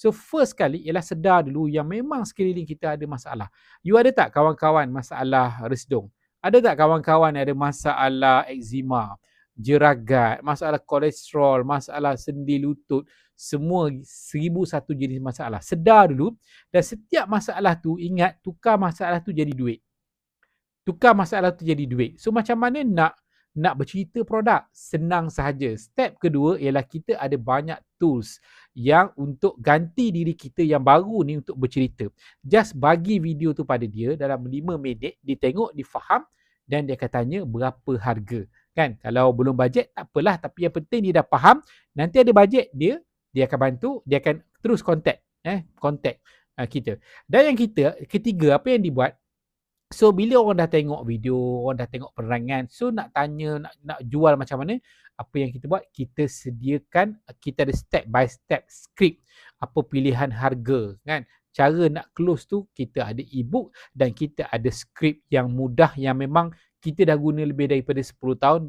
So first kali ialah sedar dulu yang memang sekeliling kita ada masalah. You ada tak kawan-kawan masalah resdung? Ada tak kawan-kawan ada masalah eczema, jeragat, masalah kolesterol, masalah sendi lutut, semua seribu satu jenis masalah. Sedar dulu dan setiap masalah tu ingat tukar masalah tu jadi duit. Tukar masalah tu jadi duit. So macam mana nak nak bercerita produk senang sahaja. Step kedua ialah kita ada banyak tools yang untuk ganti diri kita yang baru ni untuk bercerita. Just bagi video tu pada dia dalam 5 minit, dia tengok, dia faham dan dia akan tanya berapa harga. Kan? Kalau belum bajet tak apalah tapi yang penting dia dah faham, nanti ada bajet dia, dia akan bantu, dia akan terus contact eh contact uh, kita. Dan yang kita ketiga apa yang dibuat So bila orang dah tengok video, orang dah tengok penerangan, so nak tanya, nak nak jual macam mana, apa yang kita buat? Kita sediakan, kita ada step by step script apa pilihan harga kan. Cara nak close tu kita ada ebook dan kita ada script yang mudah yang memang kita dah guna lebih daripada 10 tahun